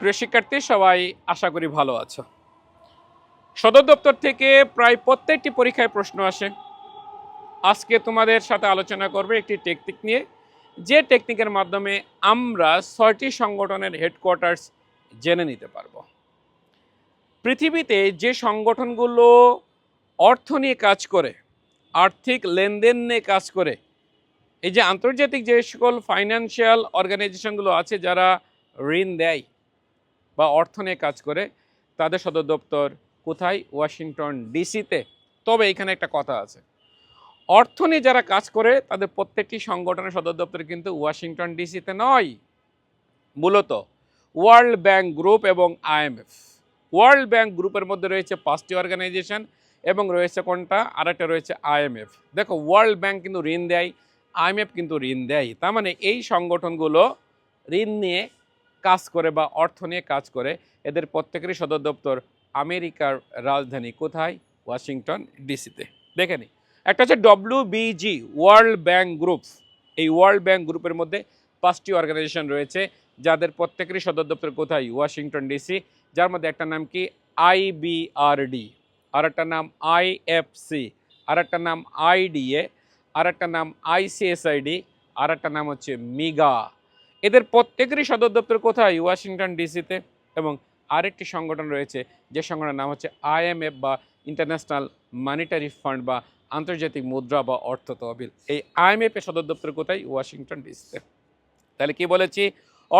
প্রিয় শিক্ষার্থী, সবাই আশা করি ভালো আছো। সদর দপ্তর থেকে প্রায় প্রত্যেকটি পরীক্ষায় প্রশ্ন আসে। আজকে তোমাদের সাথে আলোচনা করবে একটি টেকনিক নিয়ে। যে টেকনিকের মাধ্যমে আমরা ছয়টি সংগঠনের হেডকোয়ার্টার্স জেনে নিতে পারব। পৃথিবীতে যে সংগঠনগুলো অর্থ নিয়ে কাজ করে, আর্থিক লেনদেন নিয়ে কাজ করে, এই যে আন্তর্জাতিক যে সকল ফাইন্যান্সিয়াল অর্গানাইজেশনগুলো আছে যারা ঋণ দেয় বা অর্থ নিয়ে কাজ করে, তাদের সদর দপ্তর কোথায়? ওয়াশিংটন ডিসিতে। তবে এখানে একটা কথা আছে। অর্থ নিয়ে যারা কাজ করে, তাদের প্রত্যেকটি সংগঠনের সদর দপ্তর কিন্তু ওয়াশিংটন ডিসিতে নয়। মূলত ওয়ার্ল্ড ব্যাংক গ্রুপ এবং আইএমএফ। ওয়ার্ল্ড ব্যাংক গ্রুপের মধ্যে রয়েছে পাঁচটি অর্গানাইজেশন এবং রয়েছে কোনটা? আরেকটা রয়েছে আইএমএফ। দেখো, ওয়ার্ল্ড ব্যাংক কিন্তু ঋণ দেয়, আইএমএফ কিন্তু ঋণ দেয় তার মানে এই সংগঠনগুলো ঋণ নিয়ে কাজ করে বা অর্থ নিয়ে কাজ করে, এদের প্রত্যেকেরই সদর দপ্তর আমেরিকার রাজধানী কোথায়? ওয়াশিংটন, ডিসিতে। দেখে নি। একটা হচ্ছে ডব্লিউবিজি ওয়ার্ল্ড ব্যাংক গ্রুপ এই ওয়ার্ল্ড ব্যাংক গ্রুপের মধ্যে পাঁচটি অর্গানাইজেশন রয়েছে, যাদের প্রত্যেকেরই সদর দপ্তর কোথায়? Washington, DC. যার মধ্যে একটা নাম কি? আইবিআরডি আর একটা নাম আইএফসি আর একটা নাম আইডিএ আর একটা নাম আইসিএসআইডি আর একটা নাম হচ্ছে মিগা। এদের প্রত্যেকেরই সদর দপ্তর কোথায়? ওয়াশিংটন ডিসিতে। এবং আরেকটি সংগঠন রয়েছে, যে সংগঠনের নাম হচ্ছে আইএমএফ বা ইন্টারন্যাশনাল মানিটারি ফান্ড বা আন্তর্জাতিক মুদ্রা বা অর্থ তহবিল। এই আইএমএফ এর সদর দপ্তর কোথায়? ওয়াশিংটন ডিসিতে। তাহলে কি বলেছি?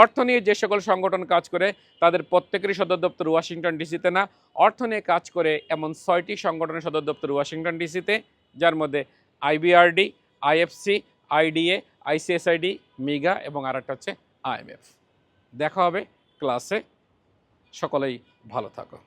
অর্থ নিয়ে যে সকল সংগঠন কাজ করে, তাদের প্রত্যেকেরই সদর দপ্তর ওয়াশিংটন ডিসিতে না? অর্থ নিয়ে কাজ করে এমন ছয়টি সংগঠনের সদর দপ্তর ওয়াশিংটন ডিসিতে, যার মধ্যে IBRD, IFC IDA ICSID MIGA এবং আর একটা হচ্ছে আইএমএফ। দেখা হবে ক্লাসে। সকলেই ভালো থাকো।